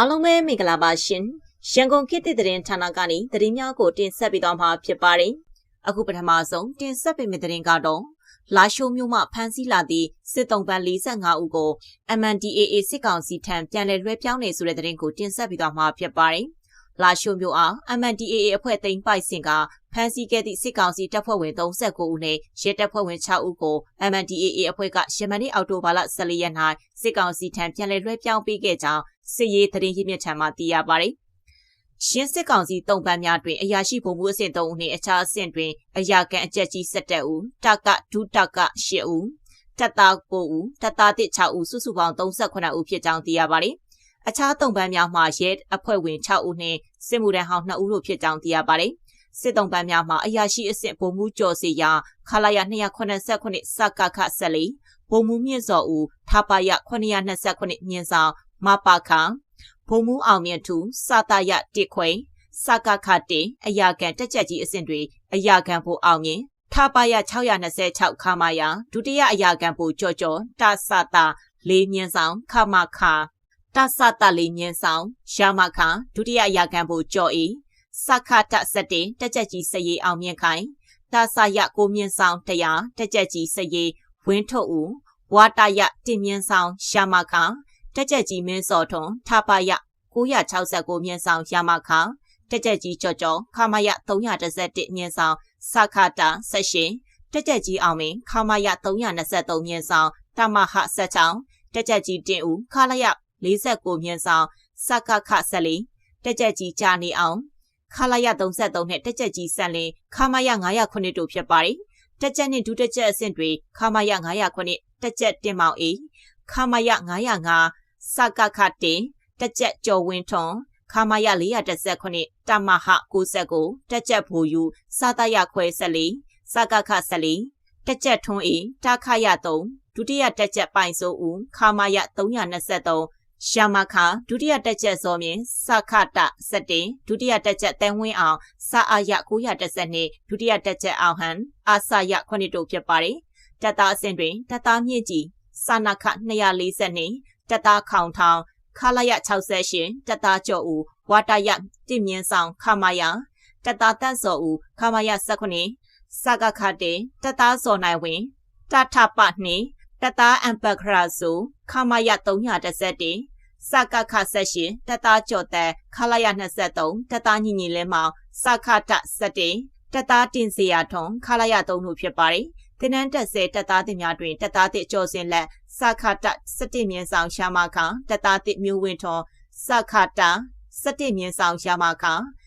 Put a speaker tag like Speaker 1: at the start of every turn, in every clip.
Speaker 1: အားလုံးပဲမင်္ဂလာပါရှင်ရန်ကုန်ခေတ်သစ်သတင်းဌာနကနေသတင်းများကိုတင်ဆက်ပေးသွားမှာဖြစ်ပါတယ်အခုပထမဆုံးတင်ဆက်ပေးမယ့်သတင်းကတော့လာရှိုးမြို့မှဖမ်းဆီးလာသည့်စစ်တုံးပန်း45ဦးကို MNDAA စစ်ကောင်စီထံပြန်လည်လွှဲပြောင်းနေဆိုတဲ့သတင်းကိုတင်ဆက်ပေးသွားမှာဖြစ်ပါတယ်လာရှိုးမြို့အား MNDAA အဖွဲ့သိမ်းပိုက်စဉ်က ဖမ်းဆီးခဲ့သည့်စစ်ကောင်စီတပ်ဖွဲ့ဝင်39ဦးနဲ့ရဲတပ်ဖွဲ့ဝင်6ဦးကို MNDAA အဖွဲ့ကရှမနေ့အောက်တိုဘာလ14ရက်၌စစ်ကောင်စီထံပြန်လည်လွှဲပြောင်းပေးခဲ့ကြောင်းစစ်ရေးသတင်းရင်းမြစ်ထံမှသိရပါတယ်။ရှင်းစစ်ကောင်စီတုံ့ပန်းများတွင်အရာရှိဗိုလ်မှူးအဆင့်3ဦးနှင့်အခြားအဆင့်တွင်အရာကန်အကြက်ကြီး17ဦး၊တကဒုတက8ဦး၊တပ်သား9ဦး၊တပ်သား1 6ဦးစုစုပေါင်း38ဦးဖြစ်ကြောင်းသိရပါတယ်။အခြားတုံ့ပန်းများမှာရဲအဖွဲ့ဝင်6ဦးနှင့်စစ်မှုထမ်းဟောင်း2ဦးတို့ဖြစ်ကြောင်းသိရပါတယ်။ စစ်တုံးပန်းများမှာအရာရှိအဆင့်ဗိုလ်မှူးကျော်စီယာခလာရ289စကခ14ဗိုလ်မှူးမြင့်စော်ဦးထာပါရ929မြင်းဆောင်မပါခဘုံမူအောင်မြတ်သူစာတရတစ်ခွင်စကခတင်အရာခံတက်ချက်ကြီးအဆင့်တွေအရာခံဖို့အောင်မြင်ထပါရ626ခါမယာဒုတိယအရာခံဖို့ကြော်ကြော်တဆတာလေးမြင်းဆောင်ခမခတဆတာလေးမြင်းဆောင်ရှာမခဒုတိယအရာခံဖို့ကြော်ဤ စခတစတင်တက်ချက်ကြီးစရေးအောင်မြင်ခိုင်တဆရကိုမြင့်ဆောင်တရားတက်ချက်ကြီးစရေးဝင်းထုတ်ဦးဝါတရတင်မြင့်ဆောင်ရှာမခတက်ကြက်ကြီးမင်းစော်ထွန်းထပါယ969မြင်းဆောင်ရမခတက်ကြက်ကြီးကြော်ကြော်ခမယ311မြင်းဆောင်စခတာဆက်ရှင်တက်ကြက်ကြီးအောင်မင်းခမယ323မြင်းဆောင်တမဟဆက်ချောင်းတက်ကြက်ကြီးတင်ဦးခလယ49မြင်းဆောင်စကခဆက်လီတက်ကြက်ကြီးကြာနေအောင် ခလာရ33နဲ့တက်ကြက်ကြီးဆက်လင်းခမရ909တို့ဖြစ်ပါတယ်တက်ကြက်နဲ့ဒုတက်ကြက်အဆင့်တွေခမရ909တက်ကြက်တင်မောင်အေးခမရ905စကခတင်တက်ကြက်ကျော်ဝင်းထွန်ခမာယ419တမဟ69တက်ကြက်ဘူယူစာတရခွဲ14စကခ14တက်ကြက်ထွန်းအေတခရ3ဒုတိယတက်ကြက်ပိုင်စိုးဦးခမာယ323 ရှာမခဒုတိယတက်ကြက်စောမြင်စခတ17ဒုတိယတက်ကြက်တန်ဝင်းအောင်စာအာယ912ဒုတိယတက်ကြက်အောင်ဟန်အာစာယ9တို့ဖြစ်ပါတယ်တက်သားအဆင့်တွင်တက်သားမြင့်ကြီးစာနခ242တက်သားခေါင်ထောင်ခလာရ68တက်သားကျော်ဦးဝါတရတင့်မြင်းဆောင်ခမာယတက်သားတန့်စော်ဦးခမာယ19စကခတေတက်သားစော်နိုင်ဝင်တထပနှင့်တက်သားအမ်ပခရာစုခမာယ331 စကခ78တက်သားကျော်တက်ခလာရ23တက်သားညီညီလဲမောင်စခတ17တက်သားတင်စီယာထွန်ခလာရ3တို့ဖြစ်ပါတယ်တင်နန်းတက်ဆဲတက်သားတင်များတွင်တက်သားတစ်ကျော်စင်လက်စခတ17မြင်းဆောင်ရှာမခတက်သားတစ်မျိုးဝင်းထွန်စခတ17မြင်းဆောင်ရှာမခ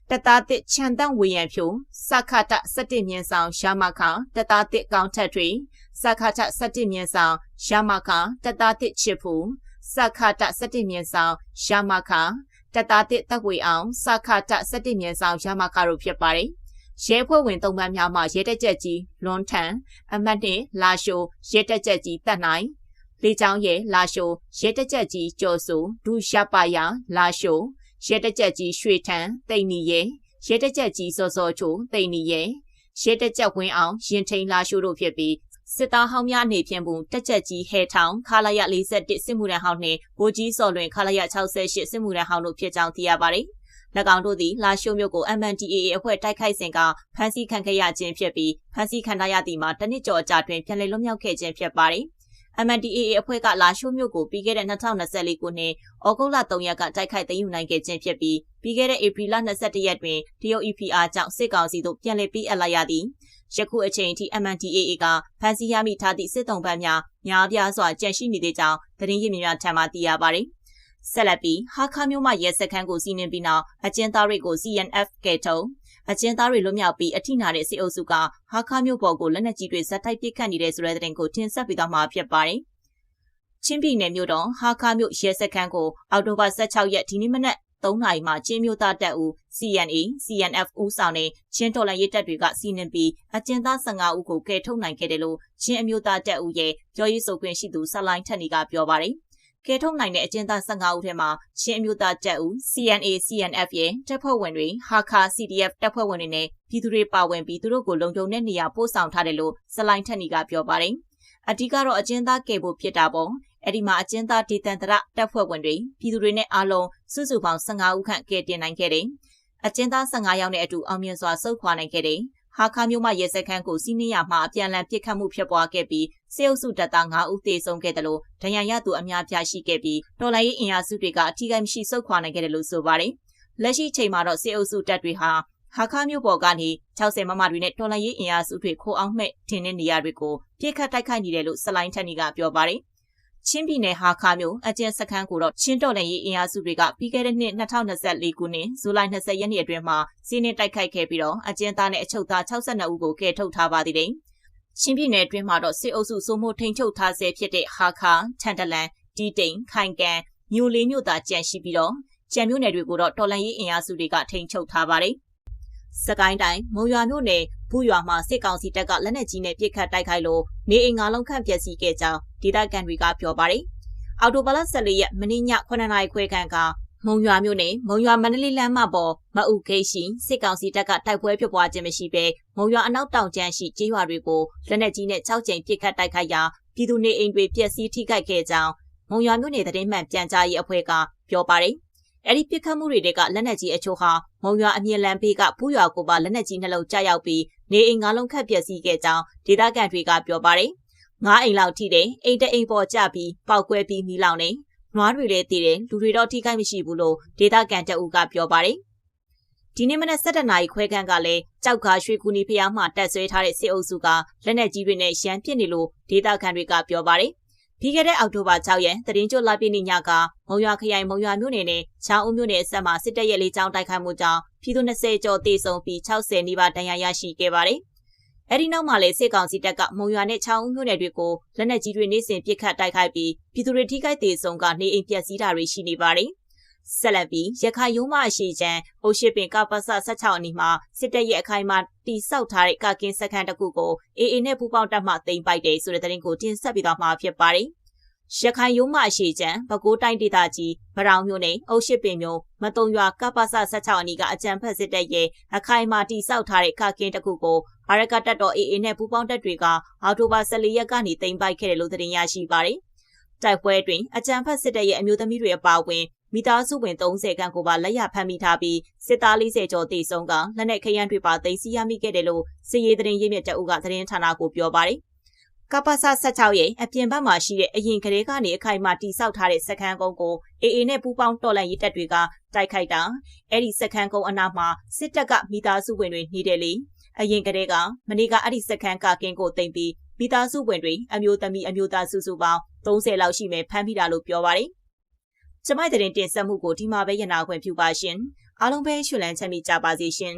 Speaker 1: တက်သားတစ်ခြံတန့်ဝေရန်ဖြိုစခတ17မြင်းဆောင်ရှာမခတက်သားတစ်ကောင်းထက်ထွေစခတ17မြင်းဆောင်ရှာမခတက်သားတစ်ချစ်ဖူ စခတ17မြင်းဆောင်ရှာမခတက်သားတစ်တက်ဝေအောင်စခတ17မြင်းဆောင်ရှာမခတို့ဖြစ်ပါတယ်ရဲဖွဲ့ဝင်သုံးပန်းများမှရဲတက်ကြက်ကြီးလွန်ထန်အမတ်နှင့်လာရှိုရဲတက်ကြက်ကြီးတက်နိုင်လေချောင်းရဲလာရှိုရဲတက်ကြက်ကြီးကျော်စုဒူရှာပါယာလာရှိုရဲတက်ကြက်ကြီးရွှေထန်တိန်နီရဲရဲတက်ကြက်ကြီးစောစောချိုတိန်နီရဲရဲတက်ကြက်ဝင်းအောင်ရင်ထိန်လာရှိုတို့ဖြစ်ပြီး စစ်သားဟောင်းများအနေဖြင့်ပုံတက်ချက်ကြီးဟဲထောင်ခလာရ41စစ်မှုရန်ဟောင်းနှင့်ဗိုလ်ကြီးစော်လွင်ခလာရ68စစ်မှုရန်ဟောင်းတို့ဖြစ်ကြောင်းသိရပါတယ်။၎င်းတို့သည်လာရှိုးမြို့ကို MNDAA အဖွဲ့တိုက်ခိုက်စဉ်ကဖမ်းဆီးခံခဲ့ရခြင်းဖြစ်ပြီးဖမ်းဆီးခံရသည့်မှာတနစ်ကျော်အကြာတွင်ပြန်လည်လွတ်မြောက်ခဲ့ခြင်းဖြစ်ပါတယ်။ MNDAA အဖွဲ့ကလာရှိုးမြို့ကိုပြီးခဲ့တဲ့2024ခုနှစ်ဩဂုတ်လ3ရက်ကတိုက်ခိုက်သိမ်းယူနိုင်ခဲ့ခြင်းဖြစ်ပြီးပြီးခဲ့တဲ့ဧပြီလ22ရက်တွင်တရုတ် EPR ကြောင့်စစ်ကောင်စီတို့ပြန်လည်ပြီးအပ်လိုက်ရသည် ယခုအချိန်ထိ MNDAA ကဖမ်းဆီးရမိထားသည့်စစ်တုံးပန်းများများပြားစွာကြန့်ရှိနေသေးကြောင်းသတင်းရင်းမြစ်များထံမှသိရပါသည်။ဆက်လက်ပြီးဟာခါမျိုးမှရဲစခန်းကိုစီးနင်းပြီးနောက်အကျဉ်းသားတွေကို CNF ကဲထုံအကျဉ်းသားတွေလွတ်မြောက်ပြီးအထိနာတဲ့စစ်အုပ်စုကဟာခါမျိုးပေါ်ကိုလက်နက်ကြီးတွေဇက်တိုက်ပစ်ခတ်နေတဲ့ဆိုတဲ့တဲ့တင်ကိုတင်ဆက်ပြီးတော့မှာဖြစ်ပါတယ်။ချင်းပြည်နယ်မြို့တော်ဟာခါမြို့ရဲစခန်းကိုအောက်တိုဘာ16ရက်ဒီနေ့မနက် 3နာရီမှာချင်းမျိုးသားတပ်ဦး CNA CNF ဦးဆောင်တဲ့ချင်းတော်လှန်ရေးတပ်တွေကစီးနင်းပြီးအကျဉ်းသား15ဦးကိုကယ်ထုတ်နိုင်ခဲ့တယ်လို့ချင်းအမျိုးသားတပ်ဦးရဲ့ပြောရေးဆိုခွင့်ရှိသူဆလိုင်းထက်နီကပြောပါတယ်။ကဲထုတ်နိုင်တဲ့အကျဉ်းသား15ဦးထဲမှာချင်းအမျိုးသားတပ်ဦး CNA CNF ရဲ့တပ်ဖွဲ့ဝင်တွေဟာခါ CDF တပ်ဖွဲ့ဝင်တွေနဲ့ပြည်သူတွေပါဝင်ပြီးသူတို့ကိုလုံခြုံတဲ့နေရာပို့ဆောင်ထားတယ်လို့စလိုင်းထက်နီကပြောပါတယ်။အဓိကတော့အကျဉ်းသားကယ်ဖို့ဖြစ်တာပေါ့ အဲ့ဒီမှာအကျဉ်းသားဒေသန္တရတပ်ဖွဲ့ဝင်တွေပြည်သူတွေနဲ့အားလုံးစုစုပေါင်း15ဦးခန့်ကယ်တင်နိုင်ခဲ့တယ်။အကျဉ်းသား15ယောက်နဲ့အတူအောင်မြင်စွာဆုတ်ခွာနိုင်ခဲ့တယ်။ဟာခါမျိုးမှရဲစခန်းကိုစီးနင်းရမှအပြန်အလှန်ပစ်ခတ်မှုဖြစ်ပွားခဲ့ပြီးစေအုပ်စုတပ်သား9ဦးသေဆုံးခဲ့တယ်လို့ဒဏ်ရာရသူအများပြားရှိခဲ့ပြီးတော်လိုင်းရေးအင်အားစုတွေကအထီးကိမရှိဆုတ်ခွာနိုင်ခဲ့တယ်လို့ဆိုပါတယ်။လက်ရှိချိန်မှာတော့စေအုပ်စုတပ်တွေဟာဟာခါမျိုးပေါ်ကနေ60မမတွေနဲ့တော်လိုင်းရေးအင်အားစုတွေခိုးအောင်မဲ့ထင်းတဲ့နေရာတွေကိုပြစ်ခတ်တိုက်ခိုက်နေတယ်လို့စလိုင်းထက်နီကပြောပါတယ်။ ချင်းပြည်နယ်ဟာခါမျိုးအကျဉ်းစခန်းကိုတော့ချင်းတော်လှန်ရေးအင်အားစုတွေကပြီးခဲ့တဲ့နှစ်2024ခုနှစ်ဇူလိုင်20ရက်နေ့အတွင်းမှာစီးနင်းတိုက်ခိုက်ခဲ့ပြီးတော့အကျဉ်းသားနဲ့အချုပ်သား62ဦးကိုကယ်ထုတ်ထားပါသေးတယ်။ချင်းပြည်နယ်အတွင်းမှာတော့စစ်အုပ်စုစိုးမိုးထိန်ချုပ်ထားဆဲဖြစ်တဲ့ဟာခါချန်တလန်တီတိန်ခိုင်ကန်မြို့လေးမြို့သားကြန့်ရှိပြီးတော့ကြံမြို့နယ်တွေကိုတော့တော်လှန်ရေးအင်အားစုတွေကထိန်ချုပ်ထားပါတယ်။စကိုင်းတိုင်းမုံရွာမြို့နယ် ဘူးရွာမှာစစ်ကောင်စီတပ်ကလက်နက်ကြီးနဲ့ပစ်ခတ်တိုက်ခိုက်လို့နေအိမ်ငါလုံးခန့်ပျက်စီးခဲ့ကြောင်းဒေသခံတွေကပြောပါတယ်။အော်တိုဘလ14ရက်မင်းည9နာရီခွဲခန့်ကမုံရွာမြို့နယ်မုံရွာမန္တလေးလမ်းမပေါ်မအုပ်ခိရှိစစ်ကောင်စီတပ်ကတိုက်ပွဲဖြစ်ပွားခြင်းမရှိဘဲမုံရွာအနောက်တောင်ကျမ်းရှိကျေးရွာတွေကိုလက်နက်ကြီးနဲ့6ကြိမ်ပစ်ခတ်တိုက်ခိုက်ရာပြည်သူနေအိမ်တွေပျက်စီးထိခိုက်ခဲ့ကြောင်းမုံရွာမြို့နယ်သတင်းမှန်ပြန်ကြားရေးအဖွဲ့ကပြောပါတယ်။အဲ့ဒီပြစ်ခတ်မှုတွေကလက်နက်ကြီးအချို့ဟာမုံရွာအမြင့်လန်းဘေးကပူးရွာကိုပါလက်နက်ကြီးနှလုံးကျရောက်ပြီးနေအိမ်ငါးလုံးခတ်ပျက်စီးခဲ့ကြောင်းဒေသခံတွေကပြောပါတယ်။ငါးအိမ်လောက်ထိတဲ့အိမ်တအိမ်ပေါ်ကျပြီးပောက်ကွဲပြီးမိလောင်နေနွားတွေလည်းတည်တယ်လူတွေတော့ထိခိုက်မရှိဘူးလို့ဒေသခံတအုပ်ကပြောပါတယ်။ဒီနေ့မနက်7:00နာရီခွဲခန့်ကလည်းကြောက်ခါရွှေကူနီဖျားမှတက်ဆွဲထားတဲ့စစ်အုပ်စုကလက်နက်ကြီးတွေနဲ့ရန်ပစ်နေလို့ဒေသခံတွေကပြောပါတယ်။ပြီးခဲ့တဲ့အောက်တိုဘာ6ရက်တရင်ကျွတ်လာပြည့်နေ့ညကမုံရွာခရိုင်မုံရွာမြို့နယ်နဲ့ချောင်းဦးမြို့နယ်အစပ်မှာစစ်တပ်ရဲ့လေကြောင်းတိုက်ခိုက်မှုကြောင့် ပြည်သူ20ကျော်တေဆုံးပြီး60နီးပါးဒဏ်ရာရရှိခဲ့ပါတယ်။အဲဒီနောက်မှာလည်းစစ်ကောင်စီတပ်ကမုံရွာနဲ့ချောင်းဦးမြို့နယ်တွေကိုလက်နက်ကြီးတွေနေစဉ်ပစ်ခတ်တိုက်ခိုက်ပြီးပြည်သူတွေထိခိုက်ဒေဆုံးကနေအိမ်ပျက်စီးတာတွေရှိနေပါတယ်။ဆက်လက်ပြီးရခိုင်ရုံးမအရှိချမ်းအိုရှိပင်ကပ္ပစ16အနီးမှာစစ်တပ်ရဲ့အခိုင်အမာတိစောက်ထားတဲ့ကကင်းစခန်းတစ်ခုကိုအေအေနဲ့ပူပေါင်းတပ်မှတင်ပိုက်တယ်ဆိုတဲ့သတင်းကိုတင်ဆက်ပေးသွားမှာဖြစ်ပါတယ်။ ရခိုင်ရုံးမအရှိချမ်းပဲခူးတိုင်းဒေသကြီးဗရောင်မြို့နယ်အုတ်ရှိပင်မြို့မတုံရွာကပ္ပစ16အနီးကအကြံဖက်စစ်တပ်ရဲ့အခိုင်အမာတိစောက်ထားတဲ့ခကင်းတစ်ခုကိုဘာရကတပ်တော် AA နဲ့ပူးပေါင်းတပ်တွေကအော်တိုဘာ14ရက်ကနေတင်ပိုက်ခဲ့တယ်လို့သတင်းရရှိပါတယ်။တိုက်ပွဲတွင်အကြံဖက်စစ်တပ်ရဲ့အမျိုးသမီးတွေအပါအဝင်မိသားစုဝင်30ခန့်ကိုပါလက်ရဖမ်းမိထားပြီးစစ်သား40ကျော်တေဆုံးကလက်နက်ခရမ်းတွေပါသိမ်းဆည်းရမိခဲ့တယ်လို့စစ်ရေးသတင်းရင်းမြစ်တအုပ်ကသတင်းဌာနကိုပြောပါတယ်။ ကပ္ပစ16ရဲ့အပြင်ဘက်မှာရှိတဲ့အရင်ကလေးကနေအခိုင်အမာတိစောက်ထားတဲ့စခန်းကုန်းကိုအေအေနဲ့ပူးပေါင်းတော်လှန်ရေးတပ်တွေကတိုက်ခိုက်တာအဲ့ဒီစခန်းကုန်းအနားမှာစစ်တပ်ကမိသားစုဝင်တွေနေတယ်လေအရင်ကလေးကမနေ့ကအဲ့ဒီစခန်းကကင်းကိုတင်ပြီးမိသားစုဝင်တွေအမျိုးသမီးအမျိုးသားစုစုပေါင်း30လောက်ရှိမယ်ဖမ်းမိတာလို့ပြောပါတယ်ကျမိုက်တဲ့တင်ဆက်မှုကိုဒီမှာပဲရနာခွင့်ပြုပါရှင်အားလုံးပဲရှင်လန်းချမ်းမြေ့ကြပါစေရှင်